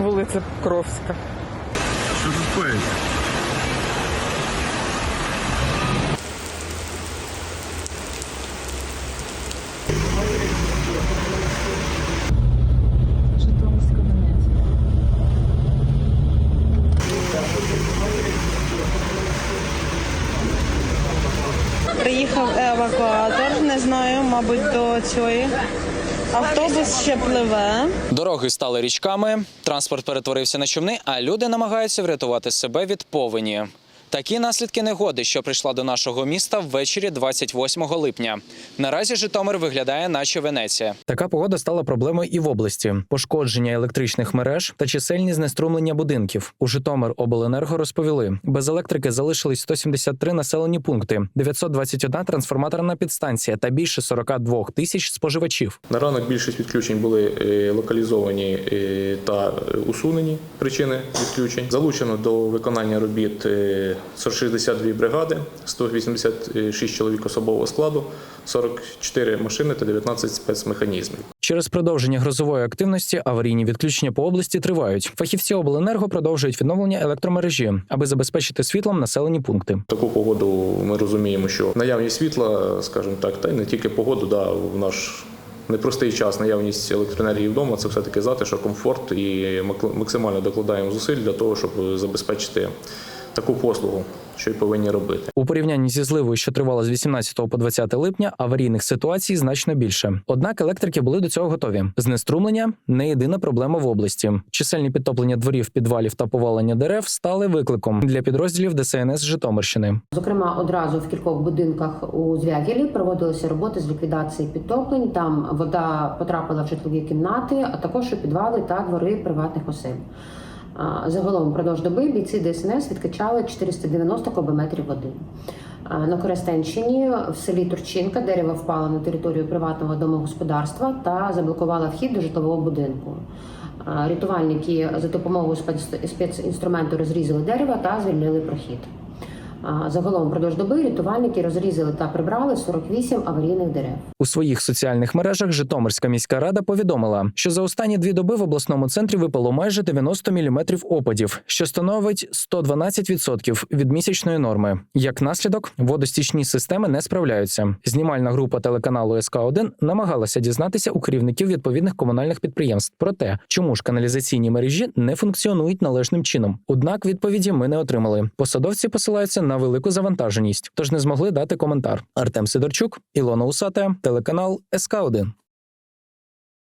вулиця Покровська. Що тут коїться? Приїхав евакуатор, не знаю, мабуть, до цієї. Автобус ще пливе. Дороги стали річками, транспорт перетворився на човни, а люди намагаються врятувати себе від повені. Такі наслідки негоди, що прийшла до нашого міста ввечері 28 липня. Наразі Житомир виглядає, наче Венеція. Така погода стала проблемою і в області: пошкодження електричних мереж та чисельні знеструмлення будинків. У Житомир обленерго розповіли, без електрики залишились 173 населені пункти, 921 трансформаторна підстанція та більше 42 тисяч споживачів. На ранок більшість відключень були е, локалізовані е, та усунені причини відключень. Залучено до виконання робіт е, 162 бригади, 186 чоловік особового складу, 44 машини та 19 спецмеханізмів. Через продовження грозової активності аварійні відключення по області тривають. Фахівці обленерго продовжують відновлення електромережі, аби забезпечити світлом населені пункти. Таку погоду ми розуміємо, що наявність світла, скажімо так, та й не тільки погоду, да, в наш непростий час наявність електроенергії вдома це все таки затишок, комфорт і максимально докладаємо зусиль для того, щоб забезпечити таку послугу, що й повинні робити. У порівнянні зі зливою, що тривала з 18 по 20 липня, аварійних ситуацій значно більше. Однак електрики були до цього готові. Знеструмлення не єдина проблема в області. Чисельні підтоплення дворів, підвалів та повалення дерев стали викликом для підрозділів ДСНС Житомирщини. Зокрема, одразу в кількох будинках у Звягілі проводилися роботи з ліквідації підтоплень. Там вода потрапила в житлові кімнати, а також у підвали та двори приватних осель. Загалом впродовж доби бійці ДСНС відкачали 490 кубометрів води. На Коростенщині в селі Турчинка дерево впало на територію приватного домогосподарства та заблокувало вхід до житлового будинку. Рятувальники за допомогою спец- спецінструменту розрізали дерево та звільнили прохід. Загалом впродовж доби рятувальники розрізали та прибрали 48 аварійних дерев. У своїх соціальних мережах Житомирська міська рада повідомила, що за останні дві доби в обласному центрі випало майже 90 мм опадів, що становить 112% від місячної норми. Як наслідок, водостічні системи не справляються. Знімальна група телеканалу СК 1 намагалася дізнатися у керівників відповідних комунальних підприємств про те, чому ж каналізаційні мережі не функціонують належним чином. Однак відповіді ми не отримали. Посадовці посилаються на велику завантаженість, тож не змогли дати коментар. Артем Сидорчук, Ілона Усата, телеканал СК 1